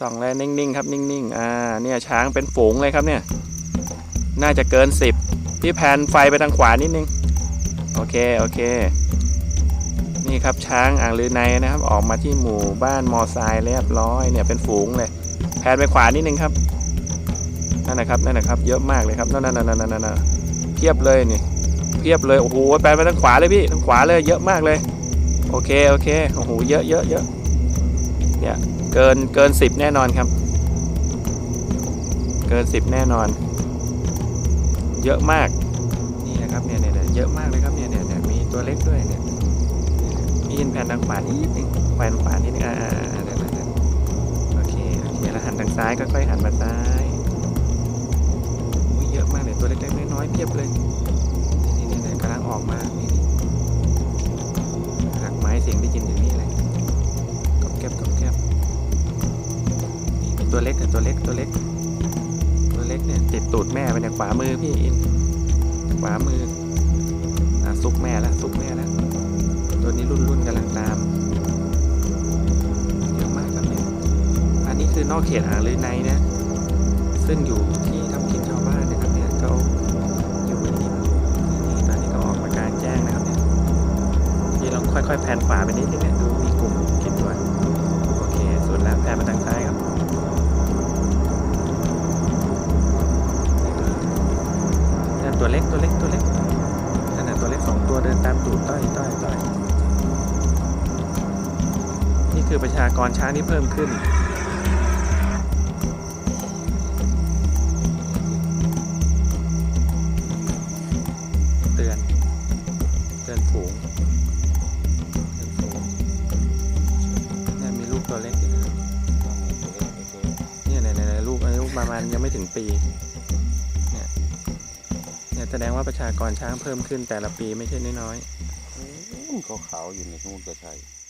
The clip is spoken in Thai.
ส่องแล้วนิ่งๆครับนิ่งๆอ่าเนี่ยช้างเป็นฝูงเลยครับเนี่ย น่าจะเกินสิบพี่แพนไฟไปทางขวานิดนึง โอเคโอเค นี่ครับช้างอ่างลือในนะครับ ออกมาที่หมู่บ้านมอไซเรียบร้อยเนี่ยเป็นฝูงเลย แพนไปขวานิดนึงครับนั่นนะครับนั่นนะครับ เยอะมากเลยครับนั่นนั่นนั่นนั่นเพียบเลยนี่เพียบเลยโอ้โหแปนไปทางขวาเลยพี่ทางขวาเลยเยอะมากเลย โอเคโอเคโอ้โหเยอะเยอะเยอะ เนี่ยเกินเกินสิบแน่นอนครับ เกินสิบแน่นอน เยอะมากนี่นะครับเนี่ยเนี่ยเนี่ยเยอะมากเลยครับเนี่ยเนี่ยเนี่ยมีตัวเล็กด้วยเนี่ยมีอินแผ่นทางขวานิดนึงแผ่นขวานิดนึงอ่าอ่าอ่าเดี๋ยวเดี๋ยวโอเคโอเคแล้วหันทางซ้ายก็ค่อยหันมาซ้ายอุ้ยเยอะมากเลยตัวเล็กๆน้อยๆเพียบเลยนี่นี่นี่กำลังออกมานี่หักไม้เสียงได้ยินอย่างนี้เลย ตัวเล็กอะตัวเล็กตัวเล็ก ตัวเล็กเนี่ยติดตูดแม่ไปเนี่ยขวามือพี่อิน ขวามืออะซุกแม่แล้วซุกแม่แล้วตัวนี้รุ่นรุ่นกำลังตามเยอะมากครับเนี่ยอันนี้คือนอกเขตอ่างลือในนะซึ่งอยู่ที่ทำกินชาวบ้านนะครับเนี่ยเขาอยู่ริมนี่ตอนนี้ก็ออกมากลางแจ้งนะครับเนี่ยที่เราค่อยๆแพนขวาไปนิดนึงเนี่ย ตัวเล็กตัวเล็กตัวเล็กนั่นน่ะตัวเล็กสองตัวเดินตามตูดต้อยต้อยต้อยนี่คือประชากรช้างที่เพิ่มขึ้น เตือน เตือนฝูงเตือนฝูงนี่มีลูกตัวเล็กอยู่นะเนี่ยเนี่ยเนี่ยลูกอายุประมาณยังไม่ถึงปี แสดงว่าประชากรช้างเพิ่มขึ้นแต่ละปีไม่ใช่น้อยๆ ขาขาวๆอยู่ในนู่นก็ใช่ๆ